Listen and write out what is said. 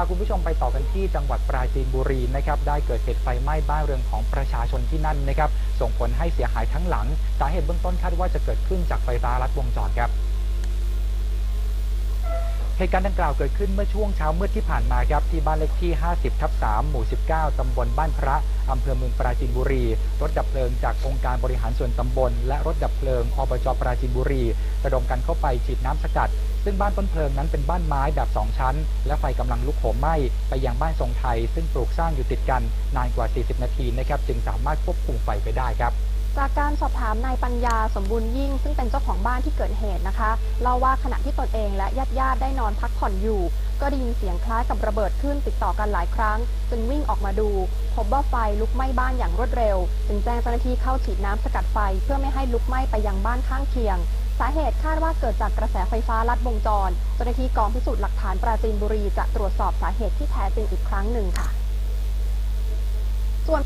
าคุณผู้ชมไปต่อกันที่จังหวัดปราจีนบุรีนะครับได้เกิดเหตุไฟไหม้บ้านเรือนของประชาชนที่นั่นนะครับส่งผลให้เสียหายทั้งหลัง สาเหตุเบื้องต้นคาดว่าจะเกิดขึ้นจากไฟฟ้าลัดวงจรครับเหตุการณ์ดังกล่าวเกิดขึ้นเมื่อช่วงเช้ามืดที่ผ่านมาครับที่บ้านเลขที่ 50 ทับ 3 หมู่ 19 ตำบลบ้านพระ อำเภอเมืองปราจีนบุรี รถดับเพลิงจากองค์การบริหารส่วนตำบล และรถดับเพลิงอบจปราจีนบุรี ระดมกันเข้าไปฉีดน้ำสกัด ซึ่งบ้านต้นเพลิงนั้นเป็นบ้านไม้แบบ 2 ชั้น และไฟกำลังลุกโหมไหม้ไปยังบ้านทรงไทย ซึ่งปลูกสร้างอยู่ติดกันนานกว่า 40 นาทีนะครับจึงสามารถควบคุมไฟไปได้ครับจากการสอบถามนายปัญญาสมบูรณ์ยิ่ง ซึ่งเป็นเจ้าของบ้านที่เกิดเหตุนะคะเล่าว่าขณะที่ตนเองและญาติญาติๆได้นอนพักผ่อนอยู่ ก็ได้ยินเสียงคล้ายกับระเบิดขึ้นติดต่อกันหลายครั้ง จึงวิ่งออกมาดู พบว่าไฟลุกไหม้บ้านอย่างรวดเร็ว จึงแจ้งเจ้าหน้าที่เข้าฉีดน้ำสกัดไฟเพื่อไม่ให้ลุกไหม้ไปยังบ้านข้างเคียง สาเหตุคาดว่าเกิดจากกระแสไฟฟ้าลัดวงจร เจ้าหน้าที่กองพิสูจน์หลักฐานปราจีนบุรีจะตรวจสอบสาเหตุที่แท้จริงอีกครั้งหนึ่งค่ะ ส่วน